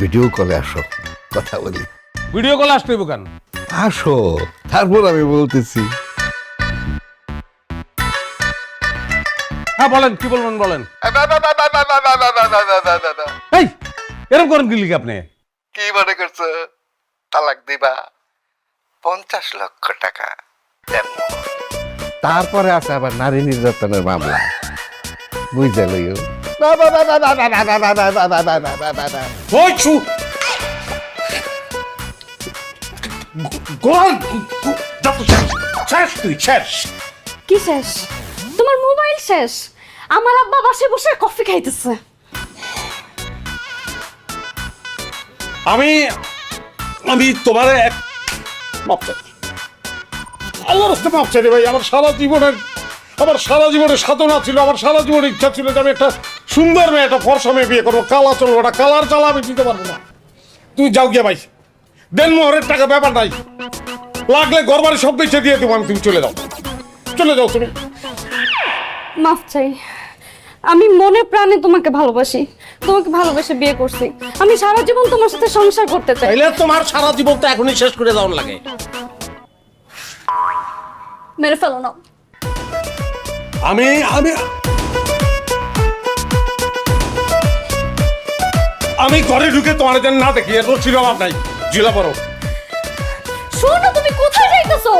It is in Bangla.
ভিডিও কলে আসো কথা বলি। ভিডিও কল আসতে কেন? আসো তারপর আমি বলতেছি। হ্যাঁ বলেন কি বলবেন বলেন। এই এরকম করেন কি লিখে আপনি? কি মনে করছ? তালাক দিবা। পঞ্চাশ লক্ষ টাকা তারপরে আছে আবার নারী নির্যাতনের মামলা। বুঝতে লইও। Хочу! গোল শেষ তুই শেষ কি শেষ তোমার মোবাইল শেষ আমার আব্বা বাসে বসে কফি খাইতেছে আমি আমি তোমার এক মাপ চাই আল্লাহর হাতে মাপ রে ভাই আমার সারা জীবনের আমার সারা জীবনের সাধনা ছিল আমার সারা জীবনের ইচ্ছা ছিল যে আমি একটা সুন্দর মেয়ে একটা ফর্সা মেয়ে বিয়ে করব কালা চলবো ওটা কালার চালা আমি দিতে পারব না। তুই যাও গিয়ে ভাই দেন মোহরের টাকা ব্যাপার নাই। লাগলে ঘর বাড়ি সব বেঁচে দিয়ে দেবো আমি তুমি চলে যাও। চলে যাও তুমি। মাফ চাই। আমি মনে প্রাণে তোমাকে ভালোবাসি তোমাকে ভালোবেসে বিয়ে করছি। আমি সারা জীবন তোমার সাথে সংসার করতে চাই। তাইলে তোমার সারা জীবন তো এখনই শেষ করে দেওয়ার লাগে। মেরে ফেলো না। আমি আমি আমি ঘরে ঢুকে তোমার না দেখি এত ছিল আমার নাই। জিলা পড়ো। শোনো তুমি কোথায় যাইতেছো?